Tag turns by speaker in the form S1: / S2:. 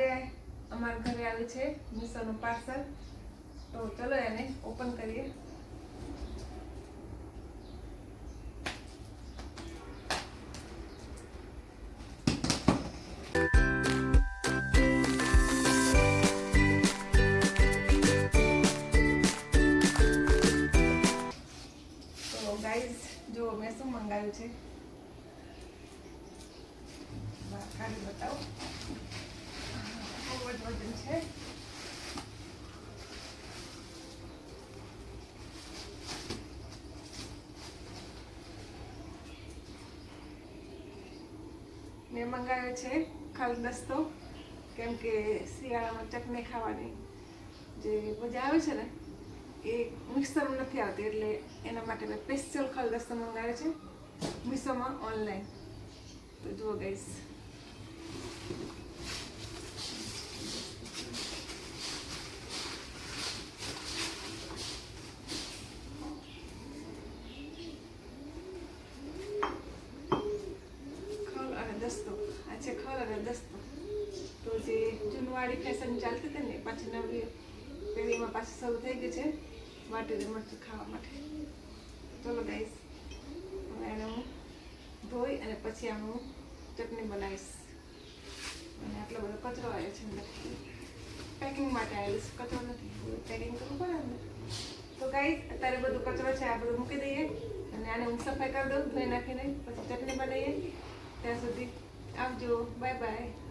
S1: આજે અમારા ઘરે આવ્યું છે મીશોનું પાર્સલ. તો ચલો એને ઓપન કરીએ. તો ગાઈઝ જો મેં શું મંગાવ્યું છે? બહાર બતાવો. મેં મંગાવ્યો છે ખલદસ્તો કેમ કે શિયાળામાં ચટણી ખાવાની જે મજા આવે છે ને, એ મિક્સરમાં નથી આવતી, એટલે એના માટે મેં સ્પેશિયલ ખલદસ્તો મંગાવ્યો છે મીશોમાં ઓનલાઈન તો જુઓ ગઈશ ખલ અને ખલ અને દસ્તો તો. જે જૂનવાળી ફેશન ચાલતી હતી ને, પાછી નવી પેઢીમાં પાછી શરૂ થઈ ગઈ છે. વાટીને મરચું ખાવા માટે. ચલો ગાઈશ હવે એને હું ધોઈ અને પછી આમ હું ચટણી બનાવીશ. અને આટલો બધો કચરો આવ્યો છે અંદર. પેકિંગ માટે આવેલું છે. કચરો નથી પેકિંગ કરવું પડે ને તો ગાઈસ અત્યારે બધું કચરો છે, આ બધું મૂકી દઈએ. અને આને હું સફાઈ કરી દઉં, ધોઈ નાખીને, પછી ચટણી બનાવીએ. ત્યાં સુધી you. Bye bye